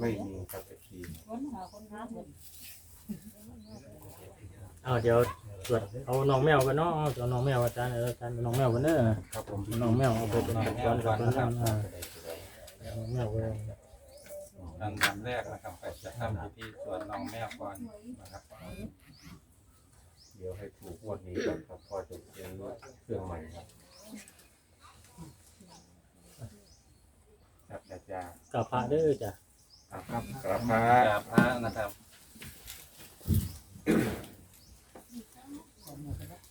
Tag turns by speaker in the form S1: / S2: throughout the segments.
S1: ไม่มีครับพี่
S2: คนหาคนหาเงิน
S3: เอาเดี๋ยวตรวจเอาน้องแมวกันเนาะเอาน้องแมวอาจารย์เอออาจารย์น้องแมวกันเด้อ
S1: ครับผม
S3: น้องแมวเอาไปเป็นอุปกรณ์กับเพื่อนอ่าน้องแมวเว้ย
S4: ลำดับแรกนะครับก็จะทำพิธีสวดน้องแม่ก่อนนะครับ
S1: เดี๋ยวให้ถูกงวดนี้ก่อนครับพอจะเตรียมเครื่องใหม่ครับ ครับอาจารย์
S3: กับพระเด้อจ้ะ
S1: ครับกระพาก
S4: ราบพระนะครับ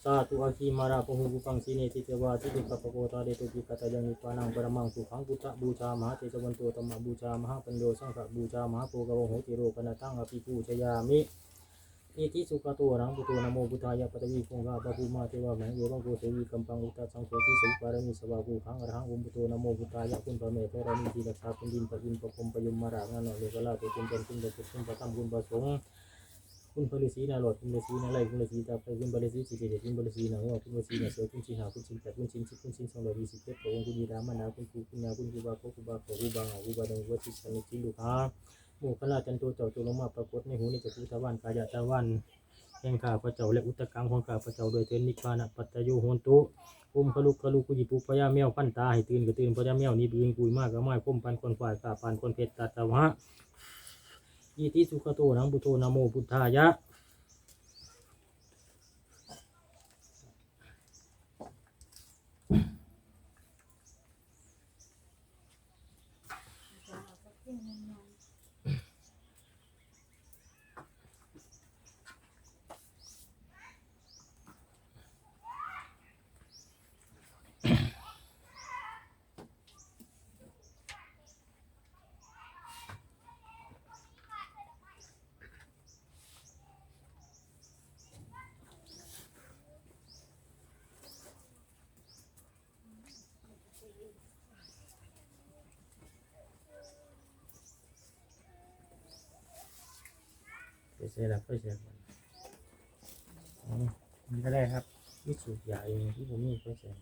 S3: สาธุอาคีมาราปหุปุปังสีเนติเตวาทิติกัปปโกตาเดตุปิกตายังนิปานังปรมังสุขังพุทธบูชามหาเตจวันโตธรรมบูชามหาปัญโยสังฆบูชามหาโปกะโวโหติโรปนะตังอภิปูชยามิ อิติสุขโตรังพุทโธนโมพุทายะปตวีคงคาปะภูมาเทวะแมงเยวังโกเสวีกัมปังอุตตะสังโฆทิสุปารมิสวาภูขังอรหังอุมพุทโธนโมพุทายะคุณพระเมตเทระมิทีรักษาเป็นดินปะอินปะพรมปยุมมารางานอเลกลาเตจุนเป็นคุณเดชคุณประทังคุณประสงค์คุณพลิสีนาหลอดคุณพลิสีนาไลคุณพลิสีตาไปคุณพลิสีสิเดชคุณพลิสีนาหัวคุณพลิสีนาเสือคุณชิหาคุณชินแปดคุณชินสิบคุณชินสองร้อยยี่สิบเจ็ดพระองค์คุณยีรามานาคุณครูคุณยาคุณครูบาโคครูบาโคครูบาหาครูบาดังวัชิสันนิจิลูกา หมู่คณะจันโตเจ้าจุลมาปรากฏในหูนิจักรุตะวันกายะตะวันแห่งข้าพระเจ้าและอุตตกังของข้าพระเจ้าโดยเทนนิพพานะปัจจโยโหนตุอุ้มขลุกขลุกุยิปุพยาแมวพันตาให้ตื่นก็ตื่นพยาแมวนี้บืนกุยมากก็ไม่พุ่มปันคนฝ่ายกาปันคนเพชรตัตวะอิติสุขโตนังบุโธนโมพุทธายะ ไปเสียแล้วไปเสียก่อนอ๋อ
S5: นี่ก็ได้ครับ
S3: วิสูตรใหญ่ที่ผมมีก็เสีย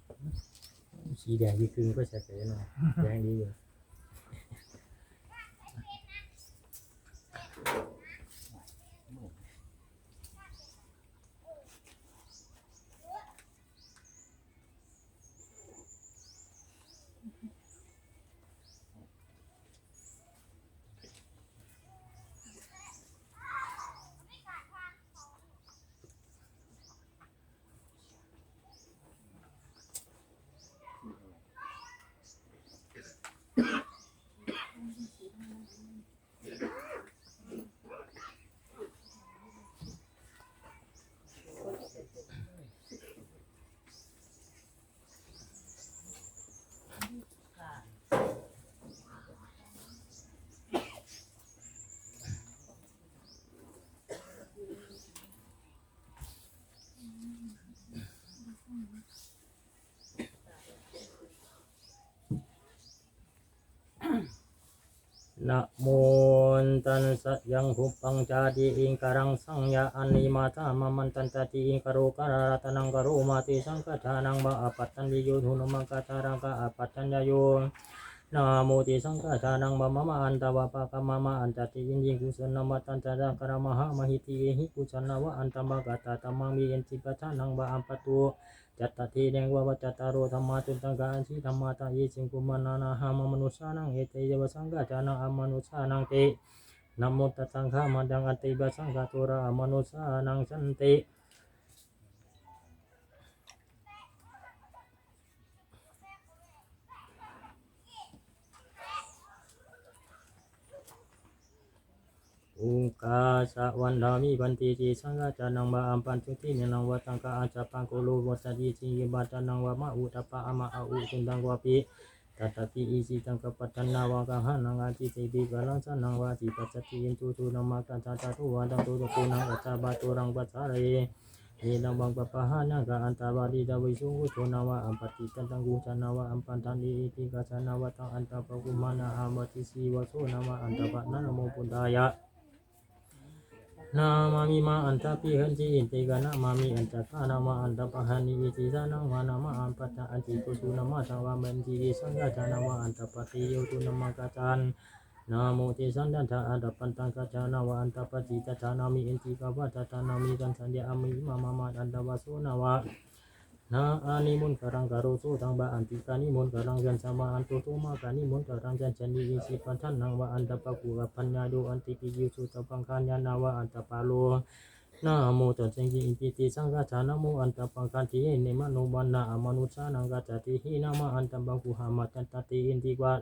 S3: สีแดงที่คืนก็เสียเสียหน่อยแดงดีอยู่ นะโมตันสะยังหุปปังจาดีอิงการังสังยาอันนิมาตามามันตันตาตีอิงกโรการาตนังกโรมาติสังฆทานังบาอปัตตันยิโยทุนมังกาตารังกาอปัตตัญญโยนะโมติสังฆทานังบามะมะอันตวะปะกะมะมะอันตติยินยิงกุศลนมัตตันตะดังกระมหามหิติเอหิกุศลนวะอันตมะกะตาตัมมังมีเอนติปะทานังบาอัมปตุ จัตตาทีเดงว่าวัจจตารุธรรมาตุตังกาอันชิธรรมาตาเยสิงคุมานานาหามมนุษานังเอเตยวสังกาจานังอมนุษานังเตนโมตัสสังฆามาดังอันติบสังฆาตุระอมนุษานังสันติ อุกาสะวันดามิบันติจิสังฆจานังบาอัมปันจุติเนนังวตังกาอาจาปังโกโลวัตติจิยิบาจานังวะมะอุตปะอะมะอาอุจุนดังวะปิตัตติอิสิตังกปัตตนาวังกังหานังอาจิติบิกาลังสนังวะจิปัจจติยินตุตุนามากันตาตาตุวันตังตุตุกุนังอัจจาบาตุรังปัจจาเรเอดังบังปะปะหานาคาอันตาบาดีดาวิสุงุโชนาวะอัมปติกันตังกุชานาวะอัมปันตันดีติกาชานาวะตังอันตาปะกุมานาอามติสีวะโสนาวะอันตาปะนะนโมพุทธายะ นามามิมาอันตาพิหันจีอินติกานามามิอันตาคานามาอันตาปะหันิอิจิสานังวานามาอันปัจจอันติกุสุนามาสาวามันติสังฆาจานามาอันตาปะติโยตุนามากาจานนาโมติสันดันทาอันตปันตังกัจจานาวาอันตปฏิจัจจานามิอินติกาวะจัจจานามิกันสัญญาอมิมามามาอันตวาสุนาวา นาอานิมุนกรังกโรโสตังบะอันติกานิมุนกรังกันสมาอันโตโตมากานิมุนกรังจันจันนิอิสิปันทันนังวะอันตปะกุกปัญญาโดอันติปิยุสุตปังคัญญานาวะอันตปาโลนะโมตัสสะอิปิติสังฆาจานะโมอันตปังคันติเนมโนบันนาอมนุสานังกัจจติหินามาอันตบังกุหามัตตติอินติกวะ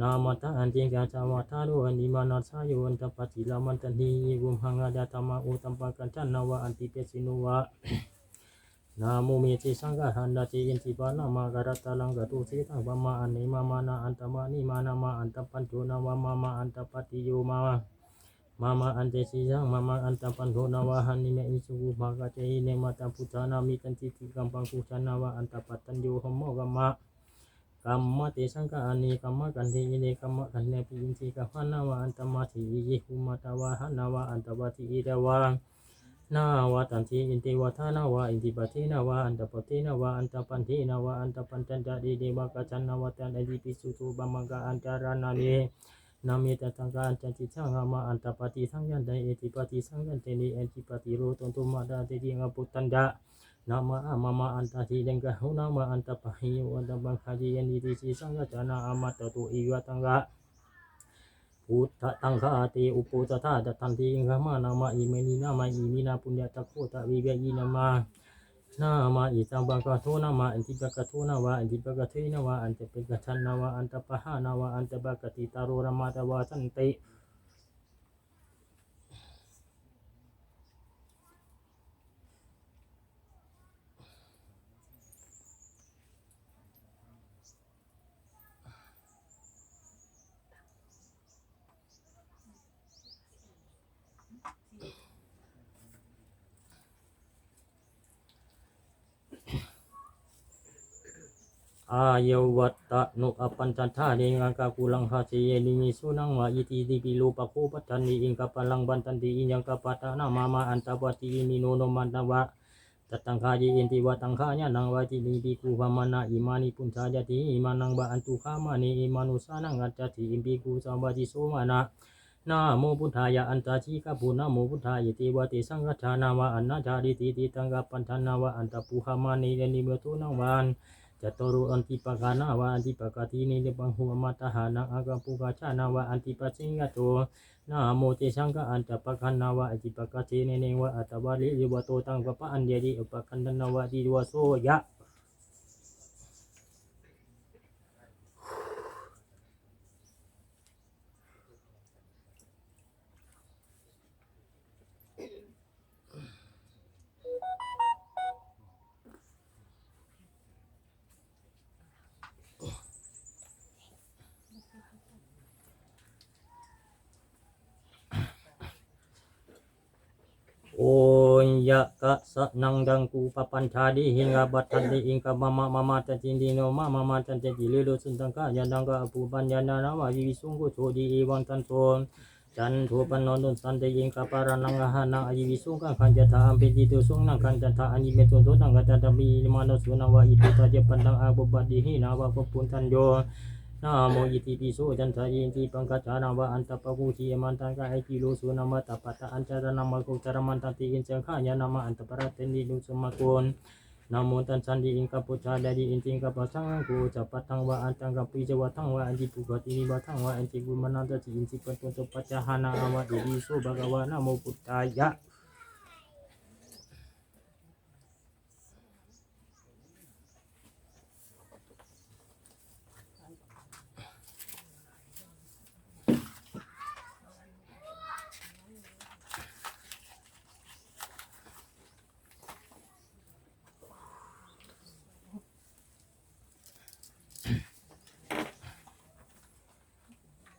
S3: นามาตาอันติกาจาวาทารุอันดิมานัสายุอันตปฏิลามันตันทีกุมหังอาดาตมอุตัมปะกันจันนาวะอันติเปสินุวะ นาโมเมติสังฆหันดาติอินติปานามาการตาลังกตุสีตังปะมาอันนิมามานาอันตมานิมานามาอันตปัญโจนาวะมามาอันตปฏิโยมามามาอันเตสิยังมามาอันตปันโทนาวะหันนิเมอิสุกุภากะเจหิเนมาตัมพุทธานามิกันติติกัมปังกุชานาวะอันตปัตตัญโยหมโมกัมมะกรรมติสังฆานิกรรมะกันทีอิเนกรรมะกันเนปิอินทิกะหานาวะอันตมาทิยิหุมาตาวะหานาวะอันตวะทิอิดาวะ นาวะตันทีอินทิวัฏานาวาอินทิปัตินาวาอันตปตินาวาอันตปันทีนาวาอันตปันจันจดีเดวะกัจจนาวาตันอดิปิสุตุบัมมังกาอันจารานาเนีนามีแต่ทางการจันจิช่างหามาอันตปฏิทั้งยันใดเอติปฏิทั้งยันเตนีเอติปฏิโรตุนตุมาดาเตติงปุตันดานามาอามามาอันตาทีเดงกหูนามาอันตปะหิวันตบังคาจียันดิติสังกะจานาอามาตตุอิวะตังกะ พุทธตังคาติอุปุตตะตะทันติอิงามานามาอิเมนีนามาอิมินาปุญญาตะโคตะวิเวยินามานามาอิสังบังกะโทนามาอันติบกะโทนาวะอันติบกะเทนาวะอันติเปกะชันนาวะอันตปะหานาวะอันตบกะติตารุรมาตวาสันติ อายวัตตะนุอปัญจันทาเดงังกากุลังหาเสยนิมิสุนังวะอิติติปิโลปะโคปัจจันนิอิงกปะลังบันตันติอิยังกปะตะนามามาอันตปฏิอิมิโนโนมันตวะตัตังคาเยอินติวะตังคาญานังวะจินิปิกุภามานะอิมานิปุญชาจติอิมานังบะอันตุขามานิอิมานุสานังอัจจติอิมปิกุสัมวะจิโสมานะนะโมพุทธายะอันตาชิกะปุนะโมพุทธายะเตวะเตสังฆทานาวะอันนาจาริติติตังกปัญชานาวะอันตปุหามานิเรนิเมตุนังวัน จตรุอันติปกานาวาอันติปกตีนิบังหัวมาตหานังอากาปุกาชานาวาอันติปะสิงกโตนาโมเตสังกะอันตปคันนาวาอันติปกตีนิเนวะอัตวาลิยวะโตตังปะปะอันเดียดิอุปคันนาวาติวะโซยะอ ยยะกะสะนังดังกูปปัญชาดิหิงกาบัตตันติอิงกะมามามามาจันจินดิโนมามามาจันเจจิเลโลสุนตังกะยันดังกะอภูปัญญานานามาวิวิสุงกุโชดีอีวังตันโทจันโทปันนนนสันติอิงกะปารานังหานาอยิวิสุงกังขันจัตตาอัมปิติตุสุงนังขันจัตตาอันยิเมตุโตตังกะจัตตามีมาโนสุนาวะอิตุตะเจปันตังอาบุบัดดิหินาวะปปุนตันโย นะโมอิติปิโสจันทายินติปังกัจจานาวะอันตปะกุติยมันตังกะไอปิโลสุนามาตปัตตะอัญจารนามะกุจารมันตันติอินจังขายานามะอันตปะระเตนิลุสมะกุลนะโมตันสันติอิงกะปุชาดาดิอินติงกะปัสสังกุจัปปะตังวะอันตังกะปิจวะตังวะอันติปุกตินิวะตังวะอันติกุมนันตติอินติปันตุปัจจหานาวะอิริโสภะคะวะนะโมพุทธายะ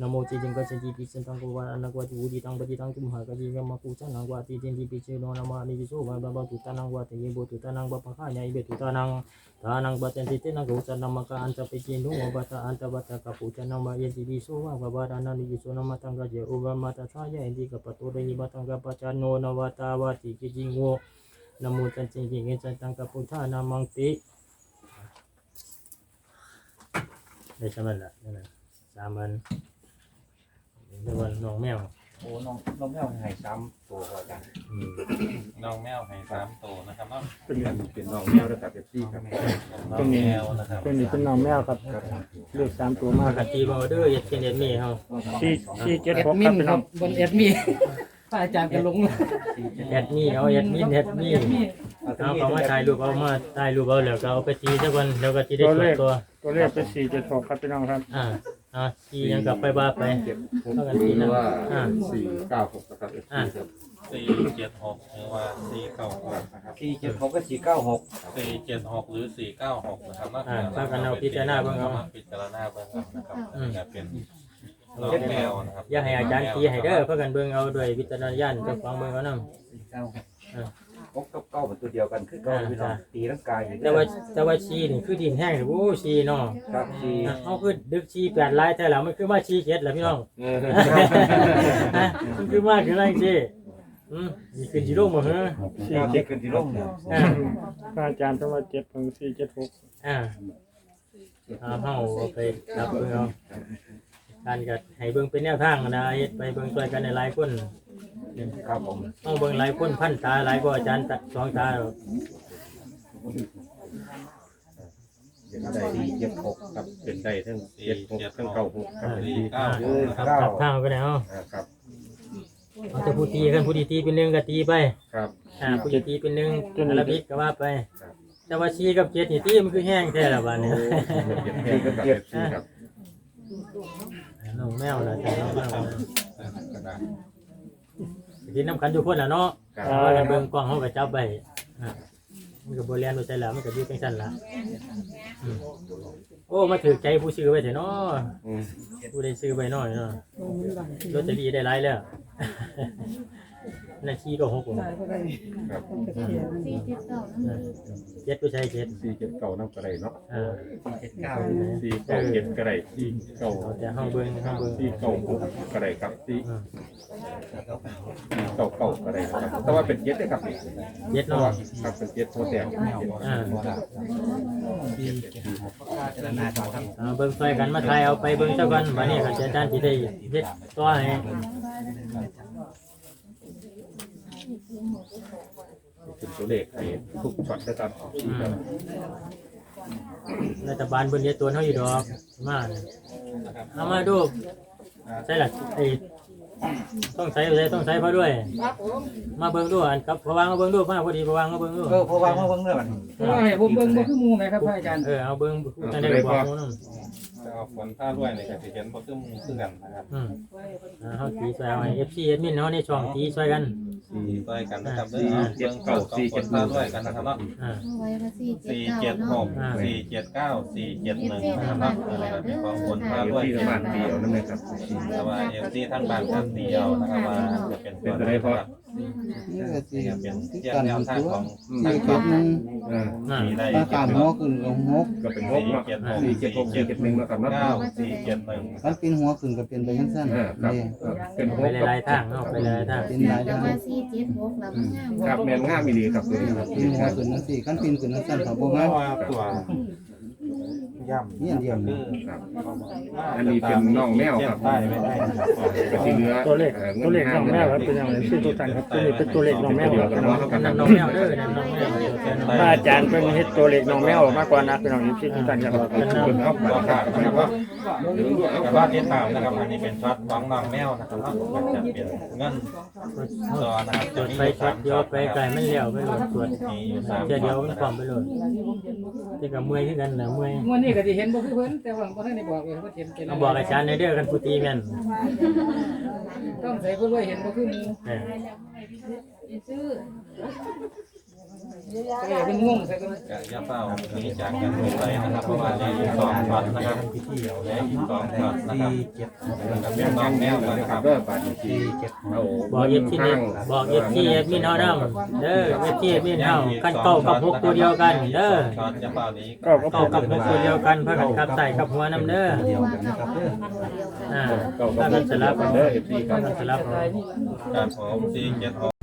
S3: กุมารวะกุมารวะหิเลขังอุมามาอุมาอุมาอุมามุจามุตปติขันนมาดีบุตติดิมิสุโมจังกัสนิโยนโมจิจังกัจจิปิสันตังกุวานักวะติอุดิตังปฏิตังตุมหากจิกัมมะกุจันนังวะติจินติปิเชโนนามานิจิโสวะบะบะตุตานังวะติยิบุตุตานังบะปะขายายเบตุตานังทานังบะเตนติเตนังกุจันนามะกะอันตะปิจินุวะบะตะอันตะบะตะกะปุจันนามะเยติปิโสวะบะบะดานานิจิโสนามะตังกะเจอุบะมะตะทายะอินติกะปะโตเรนิบะตังกะปะจานโนนาวะตาวะติกิจิงโวนโมจันจิงจิงเอจันตังกะพุทธานามังติได้ใช่ไหมล่ะนั่นน่ะสามอั นเรียกว่าน้องแมว
S1: โอ้น้องน้องแมวให้ซ้ำตัวอาจารย์
S3: อืม
S4: น้องแมวให้สามตัวนะครับเนาะ
S1: เป็นเป็นน้องแมวระดับเอฟซีครับ
S4: น้องแมวนะครับ
S3: ตัวนี้เป็นน้องแมวครับเลขสามตัวมากครับตีบอเดอร์เอ็ดเจนเอ็ดมี่เฮาสี่สี่เจ็ด
S6: แอ
S3: ห
S6: ด
S3: ก
S6: มิ
S3: ครับ
S6: น
S3: พี่
S6: ค
S3: น้
S6: รั
S3: อบง
S6: บนแอดมินพระอาจารย์ก็ลงแล้ว
S3: แอดมี่เอาแอดมินแอดมี่เอาเขามาถ่ายรูปเอามาถ่ายรูปเอาแล้วก็เอาไปตีสักวันแล้วก็ตีได้ตัวตัว
S5: ตัวเลขเป็นสี่เจ็ดหกครับพี่น้องครับ
S3: อ่า อ่าตียังกลับไปบ้าไป
S1: เจ็ดหก
S3: เท่ากัน
S1: ห
S3: ตี
S1: รือ
S3: นะ
S1: ว่า
S3: อ่า
S1: สี่เก้าหกนะครับเอฟซีครับ
S4: สี่เจ็ดหกหรือว่าสี่เก้าหกนะครับ
S1: สี่เจ็ดหกก็สี่เก้าหก
S4: สี่เจ็ดหกหรือสี่เก้าหกนะครับเนาะ
S3: อ่าพากันเอาพิจารณาเบิ่งเอา
S4: พิจารณาเบิ่งเอานะครับ
S3: อืม
S4: จะเป็นน้องแมวนะครับ
S3: อย่าให้อาจารย์ตีให้เด้อเพื่อกันเบิ่งเอาด้วยวิจารณญาณเจ้าของเบิ่งเอานำ
S1: หก กับเก้าเป็นตัวเดียวกันคือเก้าพี่น้องตีร่างกายอยู่
S3: แต่ว่าแต่ว่าชีนี่คือดินแห้งโอ้ชีเนาะ
S1: ครับสี่
S3: อะเอาคือดึกชีแปดลายแต่แล้วมันคือมาชีเจ็ดแหละพี่น้องมันคือมากคืออะไรจีอืมมีขึ้นจีโร่มาเหรอ
S1: สี่เจ็ดกันที่ร่เนี่ย
S3: อา
S5: จารย์เพิ่นว่าเจ็ดถึงสี่เจ็ดหก
S3: อ่าเอาเฮาเอาไปรับเบิ่งเอา การก็ให้เบิ่งเป็นแนวทางนะเฮ็ดไปเบิ่งช่วยกันในหลายคน
S1: ครับผม
S3: เอาเบิ่งหลายคนพันตาหลายกว่าอาจารย์ตัดสองตาแล้ว
S1: เดี๋ยวได้สี่เจ็ดหกครับเป็นได้ทั้งเจ็ดหกทั้งเก้าหกครับ
S4: สี่เก้าหกนะครับ
S1: เก้า
S3: ตัดทางไปไหนเอา
S1: อ่าครับ
S3: เอาแต่ผู้ตีกันผู้ที่ตีเป็นหนึ่งก็ตีไป
S1: ครับ
S3: อ่าผู้ที่ตีเป็นหนึ่งอาราบิกก็ว่าไป แต่ว่าชีกับเจ็ดนี่ตีมันคือแห้งแท้ละบ้านเนี่ย
S1: เจ็ดสี่กับเจ็ดสี่ครับ
S3: น้อง แมวนะแต่น้องแมวนะ
S4: กระดาษ
S3: กินน้ำกันทุกคนแหละเนาะ
S1: ครับ
S3: ว่ากันเบิ่งกล้องเขาก็จับไปอะมันก็บ่เรียนบ่ใช่แล้วมันก็อยู่จังซั่นล่ะอืมโอ้มาถือใจผู้ซื้อไว้เถอะเนาะ
S1: อืม
S3: ผู้ได้ซื้อไว้น้อยเนาะลอตเตอรี่ได้หลายแล้ว นาทีก็หกผม
S1: ครับ
S2: สี่เจ็ดเก้านั่น
S3: เจ็ดผู้ชายเจ็ด
S1: สี่เจ็ดเก้าน้ำกระไรเนาะ
S3: อ่า
S1: สี่เก้าเจ็ดกระไรสี่เก้า
S3: เอาแต่ห้องเบิ่งห้องเบิ่ง
S1: สี่เก้าหกกระไรครับสี่
S3: อืม
S1: สี่เก้าเก้ากระไรครับแต่ว่าเป็นเจ็ดเลยครับนี่
S3: เจ็ด
S1: เพราะ
S3: เนาะ
S1: ว่าครับเป็นเจ็ดโทษแตก
S3: อ่าอ่าเบิ่งช่วยกันมาถ่ายเอาไปเบิ่งซะก่อนบัดนี้ก็จะอาจารย์สิได้เฮ็ดต่อให้
S1: เป็นตัวเลขให้ทุกช็อตนะครับ
S3: อืมรัฐบาลเพิ่นเฮ็ดตัวเฮาอยู่ดอกมาเนี่ยเอามาดูใช่ล่ะไอ้ต้องใช้ใช้ต้องใช้พอด้วย มาเบิ่งดูอันครับพอวางมาเบิ่งดูมาพอดีพอวางมาเบิ่งดู
S1: เออพอวางมาเบิ่งเรื่อง
S6: เพราะว่าให้ผมเบิ่งบ่คือหมู่ไหมครับพระอาจารย์
S3: เออเอาเบิ่งอันนี้บอกหมู่นำ
S4: จะเอาฝนผ้าด้วยเนี่ยจะเห็นบ่คือหมูคือกันนะครับ
S3: อืมอ่าเฮาตีช่วยเอาให้ FC แอดมินเฮาในช่องตีช่วยกัน
S4: สี่ต้อยกันนะครับเด้อเอาเบิ่งฝนของฝนผ้าด้วยกันนะครับเนาะ
S3: อ่า
S2: เอาไว้ว่าสี่เจ็ด
S4: สี่
S2: เก้า
S4: เจ็ดห
S2: เนาะ
S4: กสี่เจ็ดเก้าสี่เจ็ดหนึ่งนะครับเนาะอะไรแบบของฝนผ้า
S1: เดี๋ยว
S4: ด้วย
S1: ที่
S4: กัน
S1: บ้าน
S4: นะ
S1: เดี
S4: ค
S1: ยว
S4: รับ
S1: นั่นเองครับ
S4: แต่ว่าเอฟซีท่านบ้านท่านเดียวนะครับว่าจะเป็นตัวไหนครับ
S7: นี่ก็สิ
S4: นี่ก็เป็น
S7: ที่
S4: เรื่อง
S7: กัน
S4: แนวทาง
S7: ตัว
S4: ของ
S7: สี่
S4: ทาง
S7: เจ็ดหนึ่ง
S1: อ่า
S3: อ่า
S4: สี่ได้
S7: ถ้า
S4: เจ็
S7: กา
S4: ด
S7: ร
S4: ห
S7: หัว
S4: ก
S7: ขึ้นก็หก
S1: ก็เป็นหกเนาะสี่เจ็ดหกสี่เจ็ดหนึ่งนะครับนาะ
S4: เก้าสี่เจ็ดหนึ่ง
S7: มันเป็นหัวขึ้นก็เป็นไปยังสั้น
S1: อ่าครับ
S7: นี่
S1: เออเป็นห
S3: ไป
S1: ก
S3: หลายๆทางเนาะไปหลายๆทาง
S7: เป็นหลาย
S2: แต่
S7: ทาง
S2: ว่าสี่เจ็ดหกแล้วมันงาม
S1: ครับแมนง่ามอีดีครับตัวนี้ครับ
S7: เป็นหัวขึ้นนั่นสิขั้นเปีนขึ้นนั่นสั้นเขาบอก
S4: เพ
S7: ว่า
S4: ราะว่าตัว ย่ำ
S7: เนี่ยเดียวนี่
S1: ครับอันนี้เป็นน่องแมวครับ
S4: ได้ไม่ได้นะครับ
S1: กระสีเนื้อ
S5: ตัวเลข
S1: อ่อ
S5: ตัวเลข
S1: งิ
S5: น้องแมวครับเป็นอย่างไรชื่อตัวตันครับตัวนี้เป็นตัวเลขน้องแมว
S1: เดียว
S5: ค
S1: กั
S5: รั
S1: น
S5: บ
S1: เนาะครับ
S3: นั่นน้องแมวเด้อนั่นน้องแมวเดี๋ยวเจอน้อง
S5: พ
S3: แม
S5: ระ
S3: ว
S5: อาจารย์เป็นเฮ็ดตัวเลขน้องแมวมากกว่านักเป็นของชื่อตัวตันครับ
S1: เป็นเอาปากกาครับว่าเดี๋ยวดูเอา
S4: แต่
S1: ปา
S4: ว่ากที่ตามนะครับอันนี้เป็นช็อตของน้องแมวนะครับมันจะเป็นเงินจอนะครับ
S3: ตรวจไปช็อตเดียวไปไกลมันเลี้ยวไปโหลดตรวจ
S4: มีอยู่สาม
S3: เดี๋ยวเดียว
S4: ช็อต
S3: มัน
S4: นะ
S3: ความไปโหลดที่กับเมื่อยคือกันนะเมื่อย
S6: งวดนี้ก็ก็สิเห็นบ่คือเพิ่นแต่ว่าบ่ทันได้บอกเลยว่าเห็นเป็น
S3: เอาบอกอาจารย์ในเด้อกันผู้ตีแม่น
S6: ต้องใส่เพิ่นว่าเห็นบ่คือหมู
S3: เออ
S2: ซื้อ
S6: ก็เลยเป็นงงใส่เพิ่น
S4: กะยาเฝ้าหนีจากกันไปนะครับเพราะว่าเหลืออีกสองช็อตนะครับเหลืออีกสองช็อตนะครับกับเป็นน้องแมว
S1: นะ
S4: นะ
S1: ค
S4: ค
S1: รั
S4: รั
S1: บบเด้อปาฏิทีเอา
S3: บอกเอฟที่นี่บอกเอฟที่เอฟมินเฮานํเด้อเอฟที่เอฟมินเฮากันเก้ากับหกตัวเดียวกันเด้อ
S4: ช็อตยาเฝ้านี้
S5: ก็ก็
S3: เก้ากับหกตัวเดียวกันพากันขับใส่กับหัวนํเด้อ
S7: เดียวกันนะครับเด้อ
S3: อ่า
S1: เก้า
S3: พา
S1: กั
S3: กัน
S1: บ
S3: สลับ
S1: เด้อเอฟซีค
S3: พา
S1: รับ
S3: กันสลับเอา
S4: การผมสี่เจ็ดหก